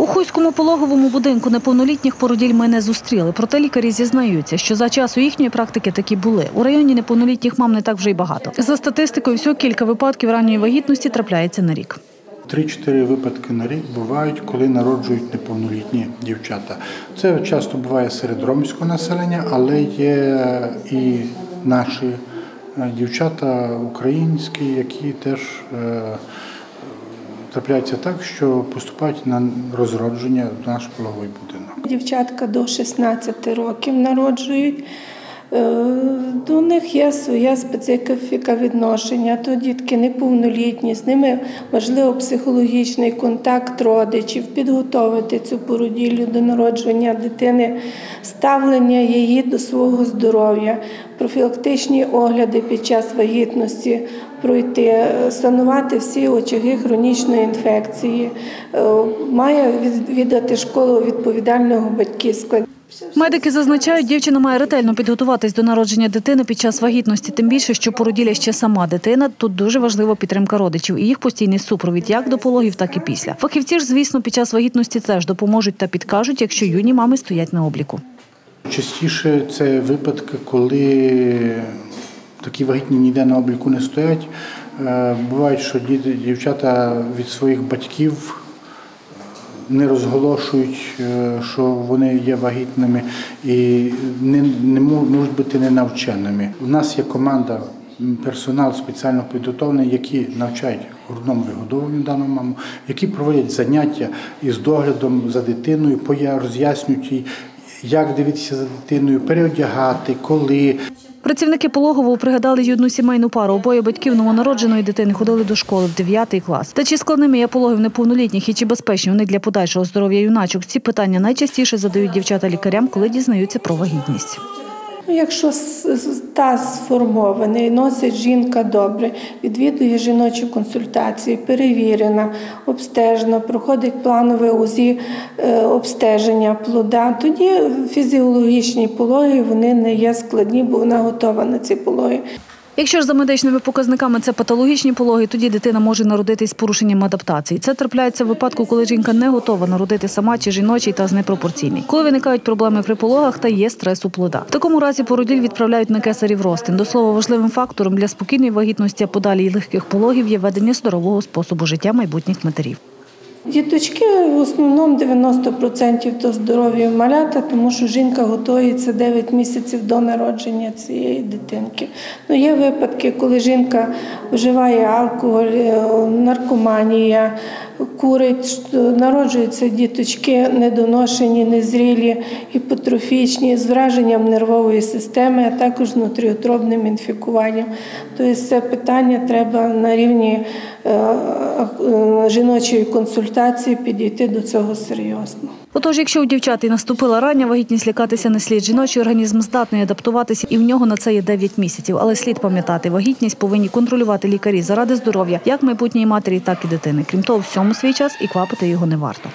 У Хуйському пологовому будинку неповнолітніх породіль ми не зустріли. Проте лікарі зізнаються, що за часу їхньої практики такі були. У районі неповнолітніх мам не так вже й багато. За статистикою, всього кілька випадків ранньої вагітності трапляється на рік. Три-чотири випадки на рік бувають, коли народжують неповнолітні дівчата. Це часто буває серед ромського населення, але є і наші е, дівчата українські, які теж трапляються так, що поступають на розродження в наш пологовий будинок. Дівчатка до 16 років народжують. Е, До них є своя специфіка відношення. То дітки неповнолітні, з ними важливо психологічний контакт родичів, підготовити цю породіллю до народження дитини, ставлення її до свого здоров'я, профілактичні огляди під час вагітності пройти, е, санувати всі очаги хронічної інфекції, Е, має від- віддати школу відповідального батьківства. Медики зазначають, дівчина має ретельно підготуватись до народження дитини під час вагітності, тим більше, що породіля ще сама дитина. Тут дуже важлива підтримка родичів і їх постійний супровід як до пологів, так і після. Фахівці ж, звісно, під час вагітності теж допоможуть та підкажуть, якщо юні мами стоять на обліку. Частіше це випадки, коли такі вагітні ніде на обліку не стоять. Е, Бувають, що дівчата від своїх батьків не розголошують, е, що вони є вагітними і не, не мо- можуть бути ненавченими. У нас є команда, персонал спеціально підготовлений, які навчають грудному вигодовуванню дану маму, які проводять заняття із доглядом за дитиною, роз'яснюють їй, як дивитися за дитиною, переодягати, коли. Працівники пологового пригадали й одну сімейну пару. Обоє батьків новонародженої дитини ходили до школи в 9 клас. Та чи складними є пологів неповнолітніх і чи безпечні вони для подальшого здоров'я юначок? Ці питання найчастіше задають дівчата лікарям, коли дізнаються про вагітність. Ну, Якщо таз сформований, носить жінка добре, відвідує жіночі консультації, перевірена, обстежена, проходить планове УЗІ е, обстеження плода, тоді фізіологічні пологи вони не є складні, бо вона готова на ці пологи. Якщо ж за медичними показниками це патологічні пологи, тоді дитина може народитись з порушенням адаптації. Це трапляється в випадку, коли жінка не готова народити сама чи жіночий та з непропорційний. Коли виникають проблеми при пологах та є стрес у плода. В такому разі породіль відправляють на кесарів розтин. До слова, важливим фактором для спокійної вагітності, а подалі й легких пологів є ведення здорового способу життя майбутніх матерів. Діточки в основному 90% то здорові малята, тому що жінка готується 9 місяців до народження цієї дитинки. Ну, є випадки, коли жінка вживає алкоголь, е, наркоманія, курить, народжуються діточки недоношені, незрілі, гіпотрофічні, з враженням нервової системи, а також внутріутробним інфікуванням. Тобто це питання треба на рівні жіночої консультації підійти до цього серйозно. Отож, якщо у дівчат і наступила рання вагітність, лякатися не слід. Жіночий організм здатний адаптуватися, і в нього на це є 9 місяців. Але слід пам'ятати, вагітність повинні контролювати лікарі заради здоров'я як майбутньої матері, так і дитини. Крім того, всьому свій час і квапити його не варто.